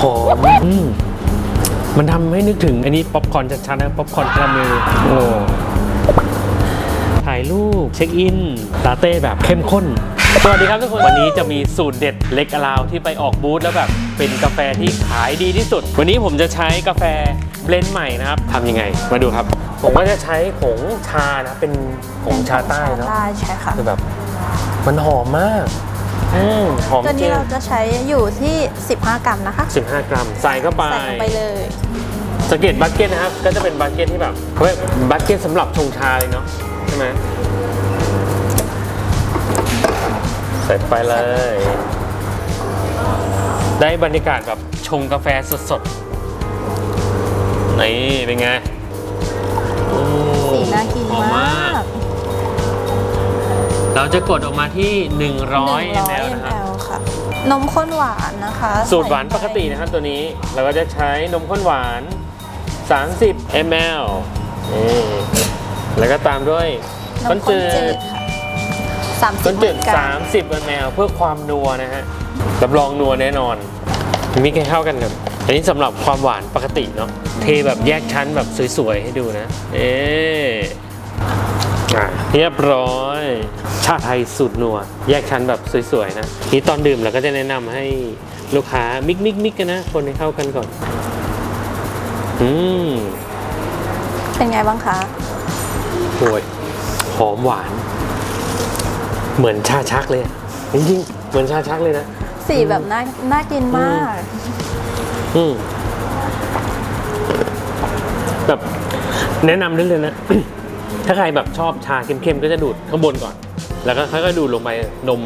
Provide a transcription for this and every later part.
หอมอืมมันทำให้นึกถึง อันนี้ป๊อปคอร์นชัดๆนะป๊อปคอร์นคาราเมลโอ้ถ่ายรูปเช็คอินลาเต้แบบเข้มข้น สวัสดีครับทุกคน วันนี้จะมีสูตรเด็ดเล็กอลาวที่ไปออกบูธแล้วแบบเป็นกาแฟที่ขายดีที่สุด วันนี้ผมจะใช้กาแฟเบลนด์ใหม่นะครับทำยังไง มาดูครับ ผมก็จะใช้ผงชานะ เป็นผงชาใต้เนาะใต้ใช่ค่ะคือแบบ มันหอมมาก อืมหอมตัวจรินี้งเราจะใช้อยู่ที่ 15 กรัมนะคะ15 กรัม ใส่เข้าไป ใส่ลงไปเลย สังเกตบัคเก็ตนะครับ ก็จะเป็นบัคเก็ตที่แบบเขาเรียกบัคเก็ตสำหรับชงชาเลยเนาะใช่ไหมใส่ไปเลย ได้บรรยากาศแบบชงกาแฟสดๆ นี่ เป็นไงโอ้สีน่ากินหอมากเราจะกดออกมาที่ 100 100 ml นะครับ ml ค่ะ นมข้นหวานนะคะสูตรหวานใส่ปกตินะครับตัวนี้เราก็จะใช้นมข้นหวาน 30 ml นี่แล้วก็ตามด้วยนข้มนข้จืนจืดดค่ะข้น30จืดกรัม30 ml เพื่อความนัวนะฮะรับรองนัวแน่นอน มีให้เข้ากันครับอันนี้สำหรับความหวานปกติเนาะเทแบบแยกชั้นแบบสวยๆให้ดูนะ เอ๊ อะเรียบร้อย ชาไทยสูตรนัว แยกชั้นแบบสวยๆนะนี่ตอนดื่มเราก็จะแนะนำให้ลูกค้ามิกมิกมิกกันนะ คนให้เข้ากันก่อน อืมเป็นไงบ้างคะโอ้ยหอมหวาน เหมือนชาชักเลยอะจริงๆเหมือนชาชักเลยนะ สีแบบน่าน่ากินมาก อืมแบบแนะนำได้เลยนะ ถ้าใครแบบชอบชาเข้มๆก็จะดูดข้างบนก่อน แล้วก็ค่อยๆดูดลงไปนม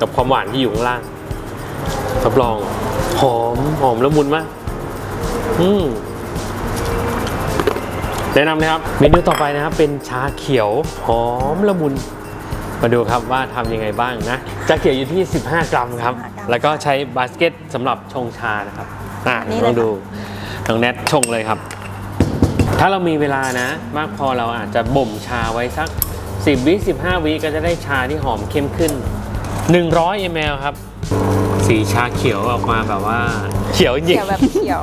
กับความหวานที่อยู่ข้างล่างรับรอง หอมหอมละมุนมากอืมแนะนำเลยครับ เมนูต่อไปนะครับ เป็นชาเขียวหอมละมุน มาดูครับว่าทำยังไงบ้างนะชาเขียวอยู่ที่ 15 กรัมครับ15กรัมแล้วก็ใช้บาสเกตสำหรับชงชานะครับ อะนี่ลเลยองดูน้องแนทชงเลยครับ ถ้าเรามีเวลานะ มากพอเราอาจจะบ่มชาไว้สัก 10 วิ 15 วิก็จะได้ชาที่หอมเข้มขึ้น 100 ml ครับ สีชาเขียวออกมาแบบว่า เขียวจริงเขียวแบบเขียว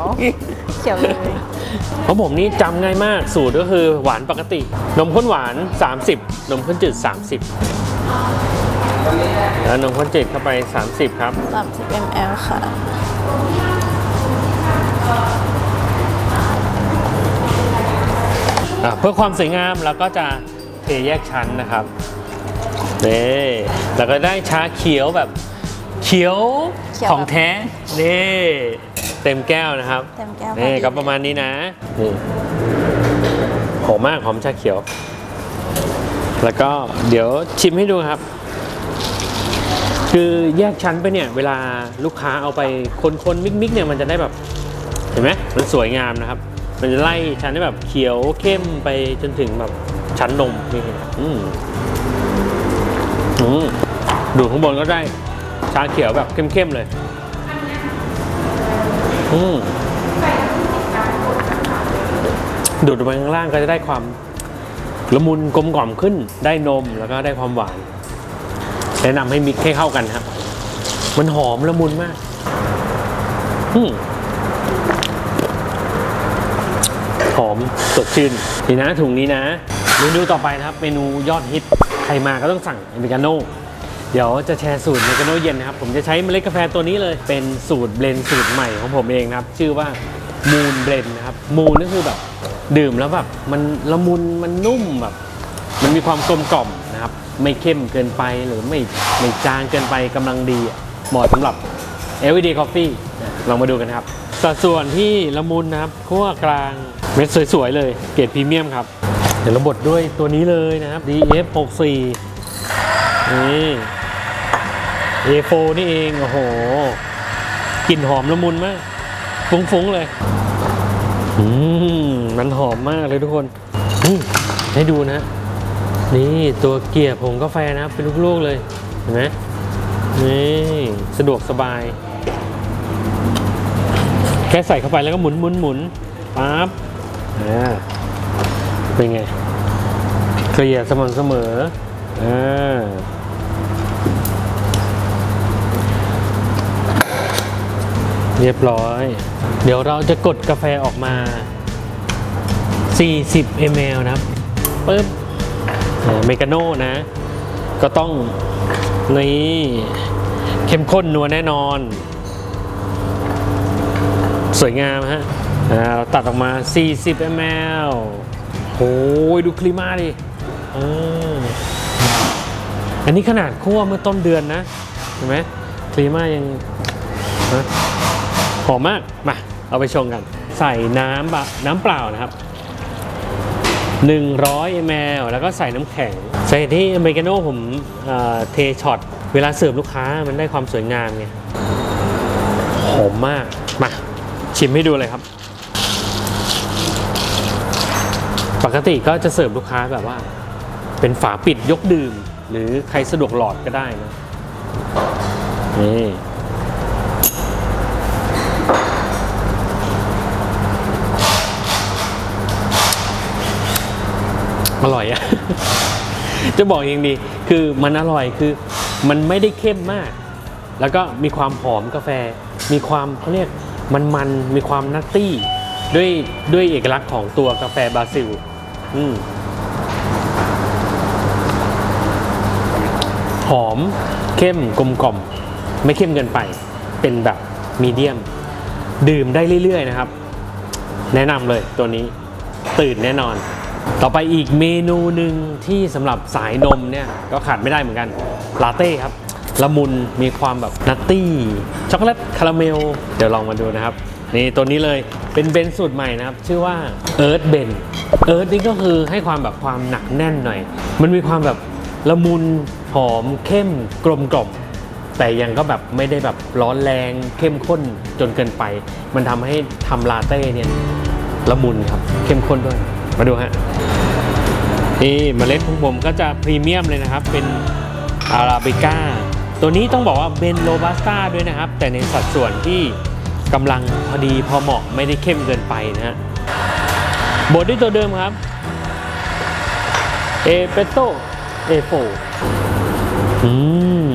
เขียวเลยของผมนี่จำง่ายมากสูตรก็คือหวานปกติ นมข้นหวาน 30 นมข้นจืด 30 แล้วนมข้นจืดเข้าไป 30 ครับ 30 ml ค่ะ อะเพื่อความสวยงามเราก็จะเทแยกชั้นนะครับนี่แล้วก็ได้ชาเขียวแบบเขียวเขียว ของแท้นี่เต็มแก้วนะครับเต็มแก้วพอนี่ดีก็ประมาณนี้นะนี่หอมมากหอมชาเขียว แล้วก็เดี๋ยวชิมให้ดูครับ คือแยกชั้นไปเนี่ย เวลาลูกค้าเอาไปคนๆมิกๆเนี่ยมันจะได้แบบ เห็นไหมมันสวยงามนะครับ มันจะไล่ชั้นได้แบบเขียวเข้มไปจนถึงแบบชั้นนมนี่เห็นไหมอืมอืมดูข้างบนก็ได้ชาเขียวแบบเข้มๆเลย อืมดูดลงไปข้างล่างก็จะได้ความละมุนกลมกล่อมขึ้นได้นมแล้วก็ได้ความหวาน แนะนำให้มิกให้เข้ากันครับ มันหอมละมุนมาก อืม อมสดชื่นนี่นะถุงนี้นะเมนูต่อไปนะครับ เมนูยอดฮิตใครมาก็ต้องสั่งอเมริกาโน่เดี๋ยวจะแชร์สูตรอเมริกาโน่เย็นนะครับ ผมจะใช้เมล็ดกาแฟตัวนี้เลยเป็นสูตรเบลนสูตรใหม่ของผมเองนะครับ ชื่อว่ามูนเบลนนะครับมูนก็คือแบบดื่มแล้วแบบมันละมุนมันนุ่มแบบ มันมีความกลมกล่อมนะครับ ไม่เข้มเกินไปหรือไม่ไม่จางเกินไปกำลังดีเหมาะสำหรับ everyday coffee ลองมาดูกันครับ สัดส่วนที่ละมุนนะครับขั้วกลาง เม็ดสวย ๆ เลย เกรดพรีเมียมครับ เดี๋ยวเราบดด้วยตัวนี้เลยนะครับ DF 64 นี่ A4 นี่เอง โอ้โหกลิ่นหอมละมุนมาก ฟุ้ง ๆ เลย อืม มันหอมมากเลยทุกคนอืมให้ดูนะ นี่ตัวเกียร์ผงกาแฟนะครับ เป็นลูก ๆ เลย เห็นไหมนี่ สะดวกสบาย แค่ใส่เข้าไปแล้วก็หมุนหมุนหมุนปั๊บ อ่าเป็นไงเกลี่ยสม่ำเสมออ่าเรียบร้อย เดี๋ยวเราจะกดกาแฟออกมา 40 ml นะครับปึ๊บเมกาโน่นะ ก็ต้องนี่เข้มข้นนัวแน่นอน สวยงามฮะ เราตัดออกมา 40 ml โอ้ยดูคลิมาดิอันนี้ขนาดคั่วเมื่อต้นเดือนนะ เห็นไหมคลิมายังหอมมาก มา เอาไปชงกัน ใส่น้ำบะน้ำเปล่านะครับ 100 ml แล้วก็ใส่น้ำแข็งใส่ที่อเมริกาโน่ผมเทช็อต เวลาเสิร์ฟลูกค้ามันได้ความสวยงามไงหอมมาก มาชิมให้ดูเลยครับ ปกติก็จะเสิร์ฟลูกค้าแบบว่า เป็นฝาปิดยกดื่ม หรือใครสะดวกหลอดก็ได้นะนี่อร่อยอะจะบอกอย่างดีคือมันอร่อยคือมันไม่ได้เข้มมาก แล้วก็มีความหอมกาแฟ มีความเขาเรียกมันมันมีความนัตตี้ ด้วยด้วยเอกลักษณ์ของตัวกาแฟบราซิล อืมหอมเข้มกลมกล่อม ไม่เข้มเกินไป เป็นแบบมีเดียม ดื่มได้เรื่อยๆนะครับ แนะนำเลยตัวนี้ตื่นแน่นอน ต่อไปอีกเมนูหนึ่งที่สำหรับสายนมเนี่ย ก็ขาดไม่ได้เหมือนกันลาเต้ครับละมุนมีความแบบนัตตี้ช็อกโกแลตคาราเมล เดี๋ยวลองมาดูนะครับ นี่ตัวนี้เลยเป็นเบนสูตรใหม่นะครับ ชื่อว่าเอิร์ธเบนเอิร์ธนี่ก็คือให้ความแบบความหนักแน่นหน่อย มันมีความแบบละมุนหอมเข้มกลมกล่อมแต่ยังก็แบบไม่ได้แบบร้อนแรงเข้มข้นจนเกินไป มันทำให้ทำลาเต้เนี่ยละมุนครับ เข้มข้นด้วย มาดูฮะนี่เมล็ดของผมก็จะพรีเมียมเลยนะครับ เป็นอาราบิก้า ตัวนี้ต้องบอกว่าเป็นโรบัสต้าด้วยนะครับ แต่ในสัดส่วนที่ กำลังพอดีพอเหมาะไม่ได้เข้มเกินไปนะฮะบดด้วยตัวเดิมครับเอเปโตเอโฟอืม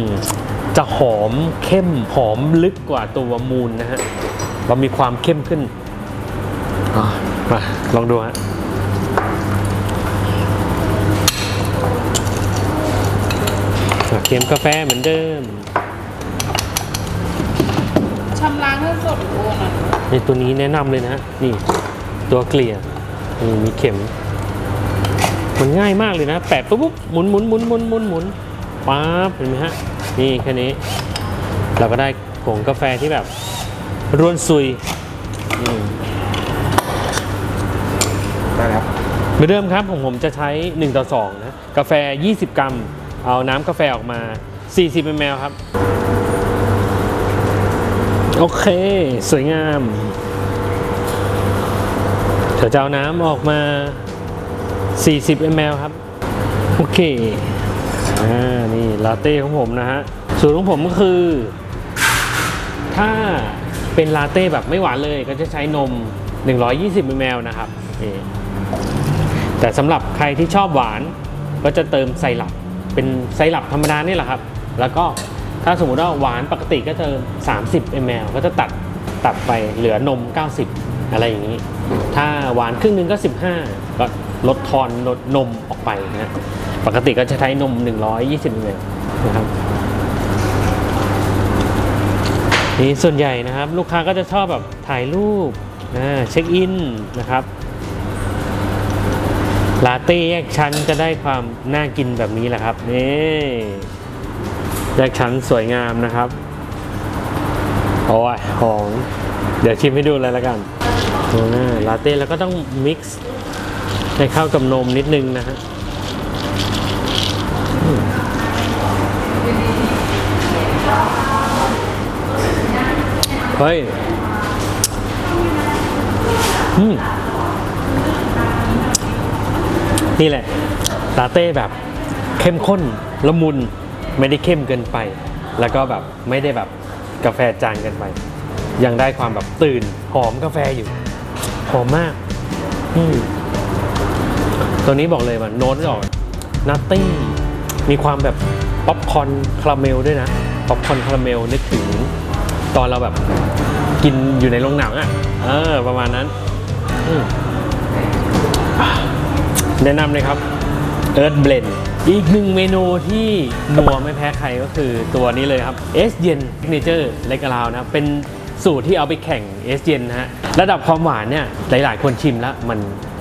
จะหอมเข้มหอมลึกกว่าตัวมูลนะฮะเรามีความเข้มขึ้นอะมาลองดูฮะอะเค็มกาแฟเหมือนเดิม ชำระเงินสดโอนอะในตัวนี้แนะนำเลยนะฮะนี่ตัวเกลี่ยนี่มีเข็ม มันง่ายมากเลยนะแปะปุ๊บปุ๊บหมุนหมุนหมุนหมุนหมุนหมุนป๊าบเห็นไหมฮะนี่แค่นี้ เราก็ได้ผงกาแฟที่แบบร่วนซุยอืม ได้ครับเหมือนเดิมครับผมผมจะใช้ 1 ต่อ 2 นะ กาแฟ 20 กรัม เอาน้ำกาแฟออกมา 40 ml ครับ โอเค สวยงาม เดี๋ยวจะเอาน้ำออกมา 40 ml ครับ โอเค อ่า นี่ลาเต้ของผมนะฮะ สูตรของผมก็คือ ถ้าเป็นลาเต้แบบไม่หวานเลยก็จะใช้นม 120 ml นะครับ แต่สำหรับใครที่ชอบหวานก็จะเติมไซรัป เป็นไซรัปธรรมดานี่แหละครับ แล้วก็ ถ้าสมมติว่าหวานปกติก็เติม30 ml ก็จะตัดตัดไปเหลือนม 90 อะไรอย่างนี้ ถ้าหวานครึ่งหนึงก็ 15 ก็ลดทอนลดนมออกไปนะฮะปกติก็จะใช้นม 120 ml นะครับนี่ส่วนใหญ่นะครับลูกค้าก็จะชอบแบบถ่ายรูปเช็คอินนะครับลาเต้แยกชั้นจะได้ความน่ากินแบบนี้แหละครับนี่ แยกชั้นสวยงามนะครับโอ้ยหอมเดี๋ยวชิมให้ดูเลยละกันอ่าลาเต้แล้วก็ต้องมิกซ์ให้เข้ากับนมนิดนึงนะฮะเฮ้ยอืมนี่แหละลาเต้แบบเข้มข้นละมุน ไม่ได้เข้มเกินไป แล้วก็แบบไม่ได้แบบกาแฟจางเกินไป ยังได้ความแบบตื่นหอมกาแฟอยู่หอมมากตัวนี้บอกเลยว่าโน้ตออกนัตตี้มีความแบบป๊อปคอนคาราเมลด้วยนะป๊อปคอนคาราเมลนึกถึง ตอนเราแบบกินอยู่ในโรงหนังอะ่ะ เออ ประมาณนั้นแนะนำเลยครับเอิร์ธเบลน อีกหนึ่งเมนูที่นัวไม่แพ้ใครก็คือตัวนี้เลยครับเอสเย็นเนเจอร์เล็กลาวนะครับเป็นสูตรที่เอาไปแข่งเอสเย็นนะฮะระดับความหวานเนี่ยหลาย ๆ คนชิมแล้วมัน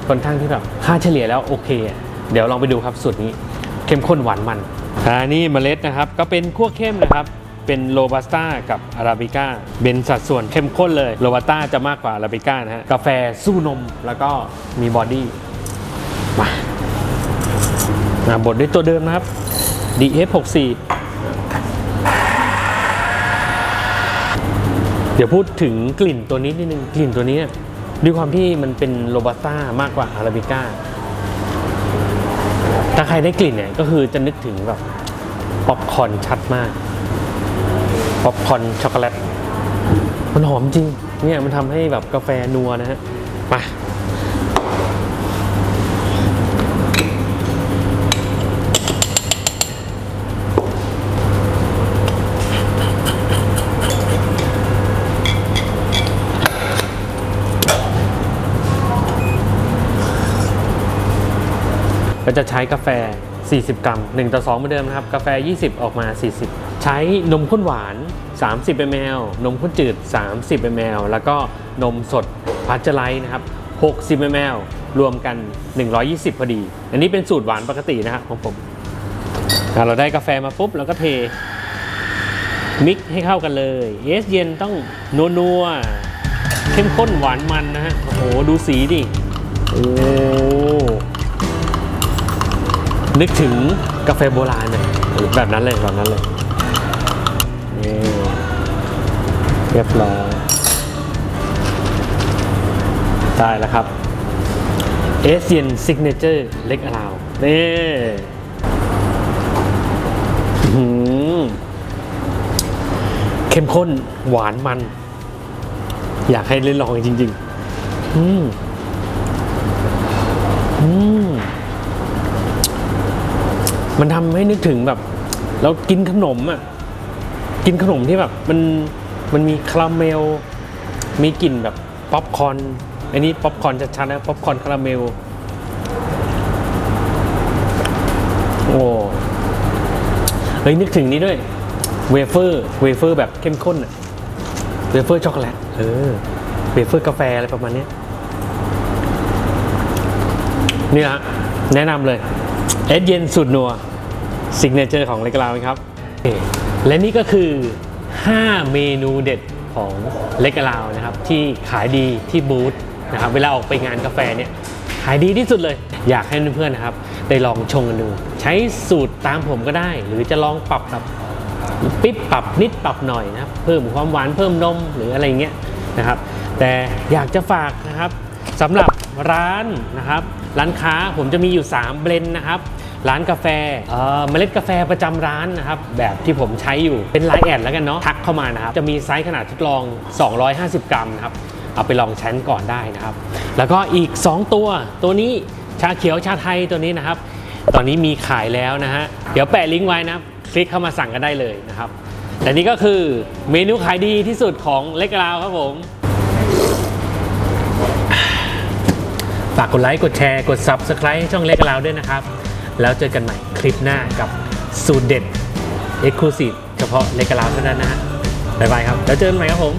ค่อนข้างที่แบบค่าเฉลี่ยแล้วโอเคอะเดี๋ยวลองไปดูครับสูตรนี้เข้มข้นหวานมันอันนี้เมล็ดนะครับ ก็เป็นคั่วเข้มนะครับ เป็นโรบัสต้ากับอาราบิก้าเป็นสัดส่วนเข้มข้นเลยโรบัสต้าจะมากกว่าอาราบิก้านะฮะกาแฟสู้นมแล้วก็มีบอดี้มา อะบดด้วยตัวเดิมนะครับ DF64 เดี๋ยวพูดถึงกลิ่นตัวนี้นิดนึง กลิ่นตัวนี้ด้วยความที่มันเป็นโรบัสต้ามากกว่าอาราบิก้า ถ้าใครได้กลิ่นเนี่ยก็คือจะนึกถึงแบบป๊อปคอนชัดมาก ป๊อปคอนช็อกโกแลต มันหอมจริง เนี่ยมันทำให้แบบกาแฟนัวนะฮะ มา ก็จะใช้กาแฟ 40 กรัม 1 ต่อ2เหมือนเดิมนะครับ กาแฟ 20 ออกมา 40 ใช้นมข้นหวาน 30 ml นมข้นจืด 30 ml แล้วก็นมสดพัชเจอไลท์นะครับ 60 ml รวมกัน 120 พอดี อันนี้เป็นสูตรหวานปกตินะครับของผม เราได้กาแฟมาปุ๊บแล้วก็เทมิกให้เข้ากันเลยเอสเย็นต้องนัวนัวๆเข้มข้นหวานมันนะฮะ โอ้โห ดูสีดิ โอ้ นึกถึงกาแฟโบราณเลยแบบนั้นเลยแบบนั้นเลยนี่เรียบร้อยได้แล้วครับเอเซียนซิกเนเจอร์เล็กอลาวนี่เข้มข้นหวานมัน อยากให้เล่นลองจริง ๆ อืมอืม มันทำให้นึกถึงแบบเรากินขนมอะกินขนมที่แบบมันมันมีคาราเมล มีกลิ่นแบบป๊อปคอร์นอันนี้ป๊อปคอร์นชัดๆนะป๊อปคอร์นคาราเมลโอ้เฮ้ยนึกถึงนี้ด้วยเวเฟอร์เวเฟอร์แบบเข้มข้นอะเวเฟอร์ช็อกโกแลตเออเวเฟอร์กาแฟอะไรประมาณนี้นี่นะแนะนำเลย เอสเย็นสุดนัวซิกเนเจอร์ของเล็กลาวครับ และนี่ก็คือ 5 เมนูเด็ดของเล็กลาวนะครับที่ขายดีที่บูธนะครับเวลาออกไปงานกาแฟเนี่ยขายดีที่สุดเลย อยากให้เพื่อนๆนะครับ ได้ลองชงกันดู ใช้สูตรตามผมก็ได้ หรือจะลองปรับแบบปิ๊บปรับนิดปรับหน่อยนะครับเพิ่มความหวานเพิ่มนมหรืออะไรเงี้ยนะครับ แต่อยากจะฝากนะครับสำหรับร้านนะครับ ร้านค้าผมจะมีอยู่ 3 เบลนด์นะครับ ร้านกาแฟเอ่อเมล็ดกาแฟประจำร้านนะครับ แบบที่ผมใช้อยู่เป็นไลน์แอดแล้วกันเนาะทักเข้ามานะครับ จะมีไซส์ขนาดทดลอง 250 กรัมนะครับ เอาไปลองใช้ก่อนได้นะครับ แล้วก็อีก 2 ตัว ตัวนี้ชาเขียวชาไทยตัวนี้นะครับ ตอนนี้มีขายแล้วนะฮะเดี๋ยวแปะลิงก์ไว้นะครับคลิกเข้ามาสั่งกันได้เลยนะครับและนี่ก็คือเมนูขายดีที่สุดของเล็กราวครับผม ฝากกดไลค์กดแชร์กด Subscribe ช่องเล็กเราด้วยนะครับ แล้วเจอกันใหม่คลิปหน้ากับสูตรเด็ด Exclusive เฉพาะเล็กเราเท่านั้นนะฮะบ๊ายบายครับ แล้วเจอกันใหม่ครับผม